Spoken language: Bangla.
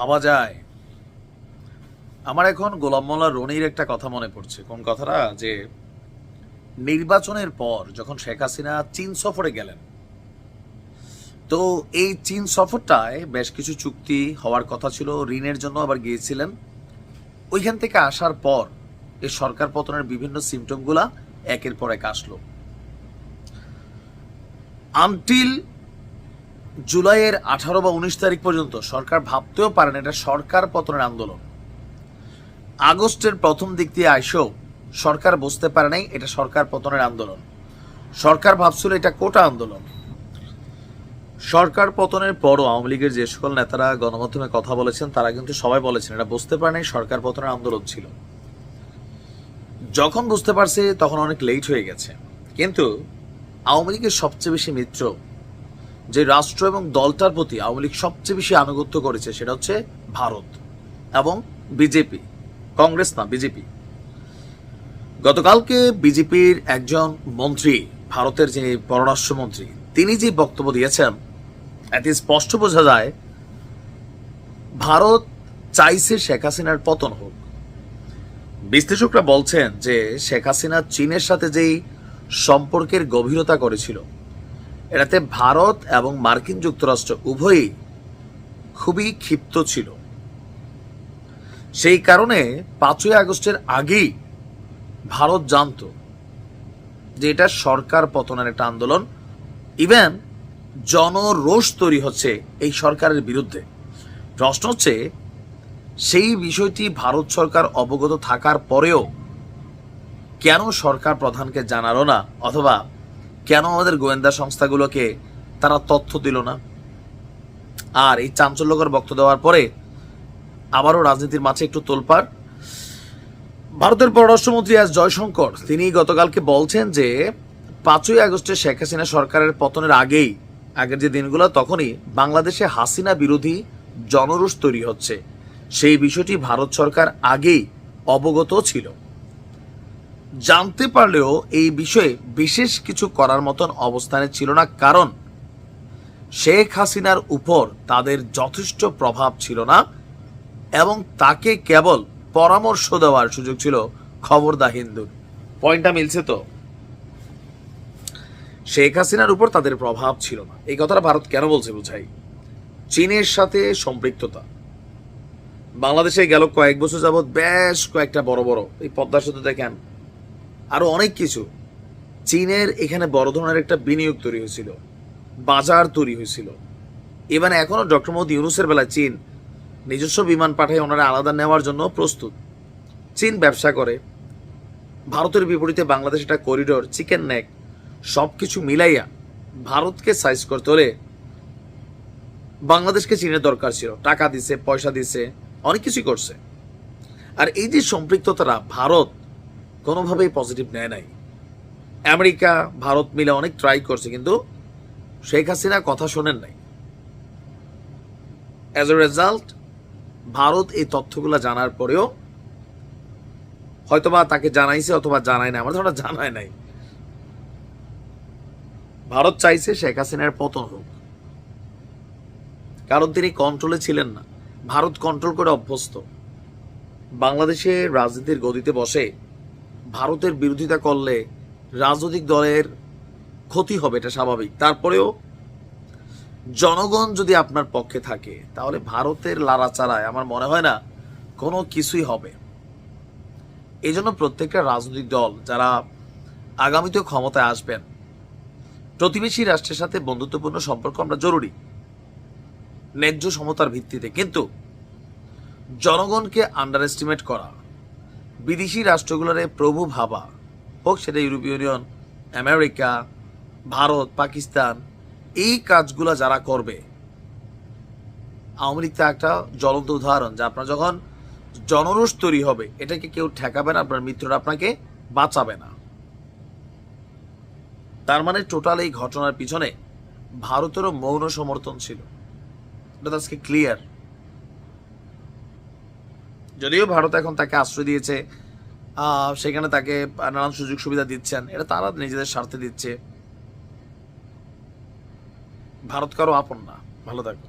ভাবা যায়। আমার এখন গোলাম মোল্লা রনির একটা কথা মনে পড়ছে। কোন কথাটা? যে নির্বাচনের পর যখন শেখ হাসিনা চীন সফরে গেলেন, তো এই চীন সফরটায় বেশ কিছু চুক্তি হওয়ার কথা ছিল, ঋণের জন্য আবার গিয়েছিলেন। ওইখান থেকে আসার পর এই সরকার পতনের বিভিন্ন সিমটমগুলা একের পর এক আসলো। আনটিল জুলাইয়ের আঠারো বা উনিশ তারিখ পর্যন্ত সরকার ভাবতেও পারেন এটা সরকার পতনের আন্দোলন। আগস্টের প্রথম দিক দিয়ে আইসেও সরকার বুঝতে পারে নাই এটা সরকার পতনের আন্দোলন। সরকার ভাবছিল এটা কোটা আন্দোলন। সরকার পতনের পরও আওয়ামী লীগের যে সকল নেতারা গণমাধ্যমে কথা বলেছেন, তারা কিন্তু সবাই বলেছেন এটা বুঝতে পারে নাই সরকার পতনের আন্দোলন ছিল। যখন বুঝতে পারছে তখন অনেক লেট হয়ে গেছে। কিন্তু আওয়ামী লীগের সবচেয়ে বেশি মিত্র যে রাষ্ট্র এবং দলটার প্রতি আওয়ামী লীগ সবচেয়ে বেশি আনুগত্য করেছে সেটা হচ্ছে ভারত এবং বিজেপি, কংগ্রেস না, বিজেপি। গতকালকে বিজেপির একজন মন্ত্রী, ভারতের যিনি পররাষ্ট্রমন্ত্রী, তিনি যে বক্তব্য দিয়েছেন, এতে স্পষ্ট বোঝা যায়, ভারত চাইছে শেখ হাসিনার পতন হোক। বিশ্লেষকরা বলছেন যে শেখ হাসিনা চীনের সাথে যেই সম্পর্কের গভীরতা করেছিল এটাতে ভারত এবং মার্কিন যুক্তরাষ্ট্র উভয়ই খুবই ক্ষিপ্ত ছিল। সেই কারণে পাঁচই আগস্টের আগেই ভারত জানতো যে এটা সরকার পতনের একটা আন্দোলন। ইভেন জনরোষ তৈরি হচ্ছে এই সরকারের বিরুদ্ধে। প্রশ্ন হচ্ছে, সেই বিষয়টি ভারত সরকার অবগত থাকার পরেও কেন সরকার প্রধানকে জানালো না? অথবা কেন আমাদের গোয়েন্দা সংস্থাগুলোকে তারা তথ্য দিল না? আর এই চাঞ্চল্যকর বক্তব্য দেওয়ার পরে আবারও রাজনীতির মাঝে একটু তোলপাড়। ভারতের পররাষ্ট্রমন্ত্রী এস জয়শঙ্কর, তিনি গতকালকে বলছেন যে, পাঁচই আগস্টে শেখ হাসিনা সরকারের পতনের আগেই, আগের যে দিনগুলো, তখনই বাংলাদেশে হাসিনা বিরোধী জনরোষ তৈরি হচ্ছে। সেই বিষয়টি ভারত সরকার আগেই অবগত ছিল। জানতে পারলেও এই বিষয়ে বিশেষ কিছু করার মতন অবস্থানে ছিল না, কারণ শেখ হাসিনার উপর তাদের যথেষ্ট প্রভাব ছিল না এবং তাকে কেবল পরামর্শ দেওয়ার সুযোগ ছিল খবরদা হিন্দুর। পয়েন্টটা মিলছে তো? শেখ হাসিনার উপর তাদের প্রভাব ছিল না। এই কথাটা ভারত কেন বলছে বুঝাই? চীনের সাথে সম্পৃক্ততা। বাংলাদেশে গেল কয়েক বছর যাবৎ বেশ কয়েকটা বড় বড়। এই পদ্মা সেতু দেখেন আরও অনেক কিছু। চীনের এখানে বড় ধরনের একটা বিনিয়োগ তৈরি হয়েছিল, বাজার তৈরি হয়েছিল। এবার এখনও ডক্টর মোহাম্মদ ইউনুসের বেলায় চীন নিজস্ব বিমান পাঠায় ওনারা আলাদা নেওয়ার জন্য প্রস্তুত। চীন ব্যবসা করে, ভারতের বিপরীতে বাংলাদেশ একটা করিডোর, চিকেন নেক সব কিছু মিলাইয়া ভারতকে সাইজ করতে হলে বাংলাদেশকে চীনের দরকার ছিল। টাকা দিছে, পয়সা দিছে, অনেক কিছুই করছে। আর এই যে সম্পৃক্ততারা ভারত কোনোভাবেই পজিটিভ নেয় নাই। আমেরিকা, ভারত মিলে অনেক ট্রাই করছে, কিন্তু শেখ হাসিনা কথা শোনেন নাই। অ্যাজ এ রেজাল্ট ভারত এই তথ্যগুলো জানার পরেও হয়তোবা তাকে জানাইছে অথবা জানায় না আমার ধারণা জানায় নাই। ভারত চাইছে শেখ হাসিনার পতন হোক। কারণ তিনি কন্ট্রোলে ছিলেন না। ভারত কন্ট্রোল করে অভ্যস্ত। বাংলাদেশে রাজনীতির গদিতে বসে ভারতের বিরোধিতা করলে রাজনৈতিক দলের ক্ষতি হবে, এটা স্বাভাবিক। তারপরেও জনগণ যদি আপনার পক্ষে থাকে, তাহলে ভারতের লাড়াচাড়ায় আমার মনে হয় না কোনো কিছুই হবে। এই জন্য প্রত্যেকটা রাজনৈতিক দল যারা আগামীতে ক্ষমতায় আসবেন, প্রতিবেশী রাষ্ট্রের সাথে বন্ধুত্বপূর্ণ সম্পর্ক আমরা জরুরি, ন্যায্য সমতার ভিত্তিতে। কিন্তু জনগণকে আন্ডার এস্টিমেট করা বিদেশি রাষ্ট্রগুলোরে প্রভু ভাবা, হোক সেটা ইউরোপীয় ইউনিয়ন, আমেরিকা, ভারত, পাকিস্তান, এই কাজগুলো যারা করবে, আওয়ামী লীগ তা একটা জ্বলন্ত উদাহরণ, যে আপনার যখন জনরোষ তৈরি হবে, এটাকে কেউ ঠেকাবে না, আপনার মিত্ররা আপনাকে বাঁচাবে না। তার মানে টোটাল এই ঘটনার পিছনে ভারতেরও মৌন সমর্থন ছিল। এটা আজকে ক্লিয়ার যদিও ভারত এখন তাকে আশ্রয় দিয়েছে সেখানে তাকে নানান সুযোগ সুবিধা দিচ্ছেন। এটা তারা নিজেদের স্বার্থে দিচ্ছে। ভারত কারও আপন না। ভালো থাকো।